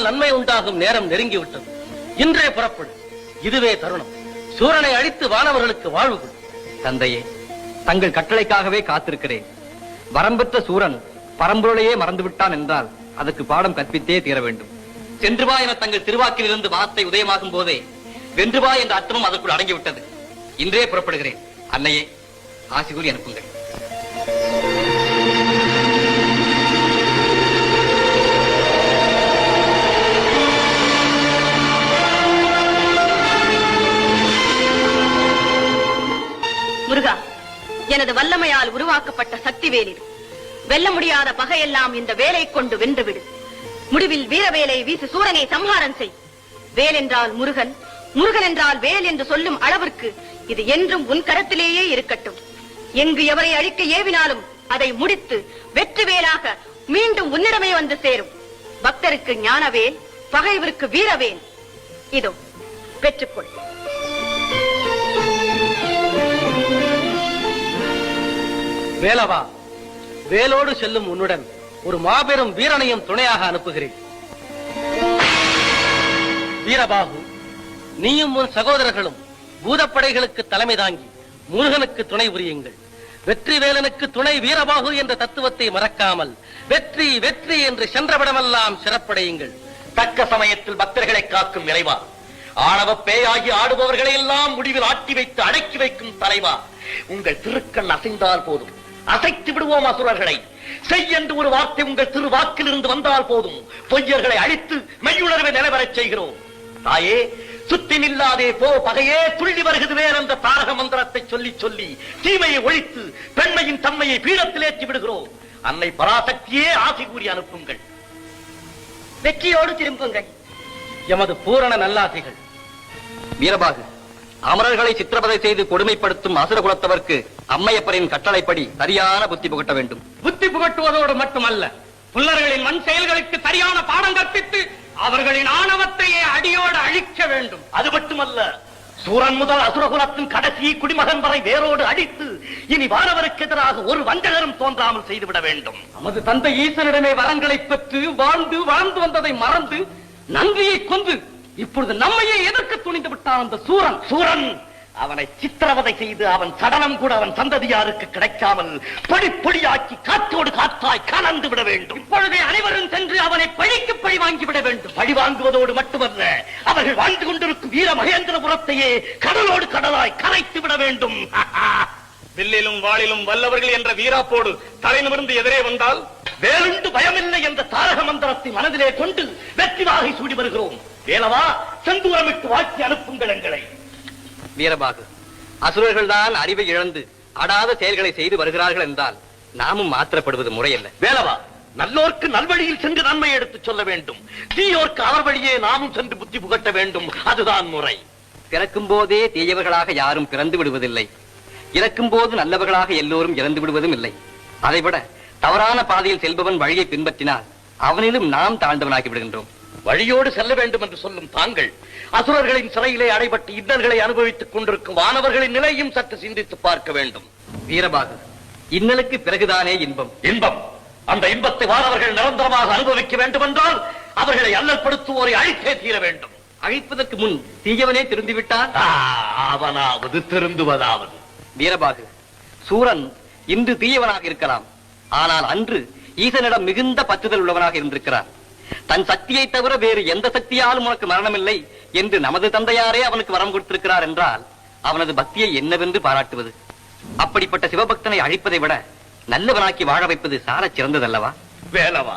செய்வதால் நன்மை உண்டாகும் நேரம் நெருங்கிவிட்டது. இன்றே புறப்படும் இதுவே தருணம். சூரனை அழித்து வானவர்களுக்கு வாழ்வு தந்தையே தங்கள் கட்டளைக்காகவே காத்திருக்கிறேன். வரம்பெற்ற சூரன் பரம்பொருளையே மறந்துவிட்டான் என்றால் அதற்கு பாடம் கற்பித்தே தீர வேண்டும். சென்றுவா என தங்கள் திருவாக்கிலிருந்து வார்த்தை உதயமாகும் போதே வென்றுவா என்ற அர்த்தமும் அதற்குள் அடங்கிவிட்டது. இன்றே புறப்படுகிறேன். அன்னையே ஆசி கூறி அனுப்புங்கள். எனது வல்லமையால் உருவாக்கப்பட்ட சக்தி வேலிடு வெல்ல முடியாத பகையெல்லாம் இந்த வேலை கொண்டு வென்றுவிடு முடிவில் வீரவேலை வீசு சூரனை சம்ஹாரம் செய். வேல் என்றால் முருகன் முருகன் என்றால் வேல் என்று சொல்லும் அளவிற்கு இது என்றும் உன் கரத்திலேயே இருக்கட்டும். எங்கு எவரை அழிக்க ஏவினாலும் அதை முடித்து வெற்றி வேலாக மீண்டும் உன்னிடமே வந்து சேரும். பக்தருக்கு ஞானவேல் பகைவருக்கு வீரவேல். இதோ பெற்றுக்கொள். வேலவா வேலோடு செல்லும் உன்னுடன் ஒரு மாபெரும் வீரனையும் துணையாக அனுப்புகிறேன். வீரபாகு நீயும் உன் சகோதரர்களும் பூதப்படைகளுக்கு தலைமை தாங்கி முருகனுக்கு துணை புரியுங்கள். வெற்றி வேலனுக்கு துணை வீரபாகு என்ற தத்துவத்தை மறக்காமல் வெற்றி வெற்றி என்று சென்றவிடமெல்லாம் சிறப்படையுங்கள். தக்க சமயத்தில் பக்தர்களை காக்கும் இறைவா ஆணவ பேயாகி ஆடுபவர்களை எல்லாம் முடிவில் ஆட்டி வைத்து அடக்கி வைக்கும் தலைவா உங்கள் திருக்கண் அசைந்தால் போதும். அசைத்து விடுவோம் அசுரர்களை. செய் என்று ஒரு வார்த்தை உங்கள் திரு வாக்கிலிருந்து வந்தால் போதும். பொய்யர்களை அழித்து மெய்யுணர்வை நிலவரச் செய்கிறோம். தாயே சுத்தி நில்லாதே போ பகையே துள்ளி வருகிறது வேற என்ற தாரக மந்திரத்தை சொல்லி சொல்லி தீமையை ஒழித்து பெண்மையின் தன்மையை பீடத்தில் ஏற்றி விடுகிறோம். அன்னை பராசக்தியே ஆசி கூறி அனுப்புங்கள். வெற்றியோடு திரும்புங்கள். எமது பூரண நல்லாசிகள். வீரபாகு அமரர்களை சித்திரவதை செய்து கொடுமைப்படுத்தும் அசுர குலத்தவர்க்கு அம்மையப்பரின் கட்டளைப்படி சரியான புத்தி புகட்ட வேண்டும். புத்தி புகட்டுவதோடு மட்டுமல்ல புல்லர்களின் மண் செயல்களுக்கு சரியான பாடம் கற்பித்து அவர்களின் ஆணவத்தையே அடியோடு அழிக்க வேண்டும். அது மட்டுமல்ல சூரன் முதல் அசுரகுலத்தின் கடைசி குடிமகன் வரை வேரோடு அடித்து இனி வானவருக்கு எதிராக ஒரு வஞ்சகரும் தோன்றாமல் செய்துவிட வேண்டும். நமது தந்தை ஈசனிடமே வரங்களை பெற்று வாழ்ந்து வாழ்ந்து வந்ததை மறந்து நன்றியை கொண்டு இப்பொழுது நம்மையே எதிர்க்க துணிந்து விட்டான் அந்த சூரன். சூரன் அவனை சித்திரவதை செய்து அவன் சடலம் கூட அவன் சந்ததியாருக்கு கிடைக்காமல் பொடி பொடியாக்கி காற்றோடு காற்றாய் கலந்து விட வேண்டும். இப்பொழுதே அனைவரும் சென்று அவனை பழிக்கு பழி வாங்கிவிட வேண்டும். பழி வாங்குவதோடு மட்டுமல்ல அவர்கள் வாழ்ந்து கொண்டிருக்கும் வீர மகேந்திரபுரத்தையே கடலோடு கடலாய் கரைத்து விட வேண்டும். வில்லிலும் வாளிலும் வல்லவர்கள் என்ற வீராப்போடு தலை நிமிர்ந்து எதிரே வந்தால்? வேலுண்டு பயமில்லை என்ற தாரக மந்திரத்தை மனதிலே கொண்டு வெற்றி வாகை சூடி வருகிறோம். வேலவா செந்தூரமிட்டு வாழ்த்தி அனுப்புங்கள் எங்களை. வீரபாகு. அசுரர்கள் தான் அறிவை இழந்து அடாத செயல்களை செய்து வருகிறார்கள் என்றால் நாமும் மாத்திரப்படுவது முறையல்ல. வேலவா நல்லோர்க்கு நல்வழியில் சென்று நன்மை எடுத்துச் சொல்ல வேண்டும். தீயோர்க்கு அவர் வழியே நாமும் சென்று புத்தி புகட்ட வேண்டும். அதுதான் முறை. பிறக்கும் போதே தீயவர்களாக யாரும் பிறந்து விடுவதில்லை. இறக்கும் போது நல்லவர்களாக எல்லோரும் இறந்து விடுவதும் இல்லை. அதைவிட தவறான பாதையில் செல்பவன் வழியை பின்பற்றினால் அவனிலும் நாம் தாழ்ந்தவனாகி விடுகின்றோம். வழியோடு செல்ல வேண்டும் என்று சொல்லும் தாங்கள் அசுரர்களின் சிறையிலே அடைபட்டு இன்னல்களை அனுபவித்துக் கொண்டிருக்கும் வானவர்களின் நிலையும் சற்று சிந்தித்து பார்க்க வேண்டும். வீரபாகு இன்னலுக்கு பிறகுதானே இன்பம்? இன்பம். அந்த இன்பத்தை வானவர்கள் நிரந்தரமாக அனுபவிக்க வேண்டும் என்றால் அவர்களை அல்லல்படுத்துவோரை அழித்தே தீர வேண்டும். அழிப்பதற்கு முன் தீயவனே திருந்திவிட்டால் ஆ, அவனாவது திருந்துவதாவது. வீரபாகு சூரன் இன்று தீயவனாக இருக்கலாம். ஆனால் அன்று ஈசனிடம் மிகுந்த பற்றுதல் உள்ளவனாக இருந்திருக்கிறார் தன் சக்தியை தவிர வேறு எந்த சக்தியாலும் உனக்கு மரணமில்லை என்று நமது தந்தையாரே அவனுக்கு வரம் கொடுத்திருக்கிறார் என்றால் அவனது பக்தியை என்னவென்று பாராட்டுவது? அப்படிப்பட்ட சிவபக்தனை அழிப்பதை விட நல்லவனாக்கி வாழ வைப்பது சாரச் சிறந்ததல்லவா? வேலவா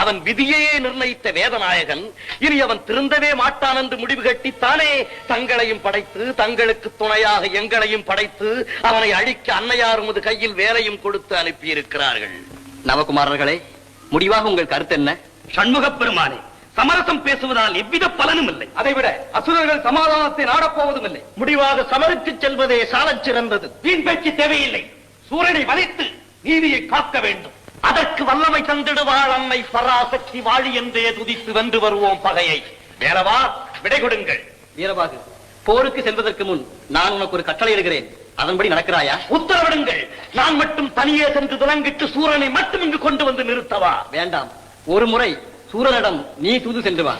அவன் விதியையே நிர்ணயித்த வேதநாயகன். இனி அவன் திருந்தவே மாட்டான் என்று முடிவு கட்டித்தானே. தங்களையும் படைத்து தங்களுக்கு துணையாக எங்களையும் படைத்து அவனை அழிக்க அன்னையார் உமது கையில் வேலையும் கொடுத்து அனுப்பியிருக்கிறார்கள். நவகுமாரர்களே முடிவாக உங்கள் கருத்து என்ன? சண்முகப் பெருமானே சமரசம் பேசுவதால் எவ்வித பலனும் இல்லை. அதைவிட அசுரர்கள் சமாதானத்தை நாடப்போவதும் இல்லை முடிவாக சமரித்துச் செல்வதே சாலச் சிறந்தது. வீண் பேச்சு தேவையில்லை. சூரனை வதைத்து நீதியை காக்க வேண்டும். அதற்கு வல்லமை தந்திடுவாள் அன்னை பராசக்தி வாழி என்றே துதித்து வென்று வருவோம் பகையை. வேலவா விடை கொடுங்கள். வீரபாகு போருக்கு செல்வதற்கு முன் நான் உனக்கு ஒரு கட்டளை இடுகிறேன். அதன்படி நடக்கிறாயா? உத்தரவிடுங்கள். நான் மட்டும் தனியே சென்று துலங்கிட்டு சூரனை மட்டும் இங்கு கொண்டு வந்து நிறுத்தவா? வேண்டாம். ஒரு முறை சூரனிடம் நீ தூது சென்று வா.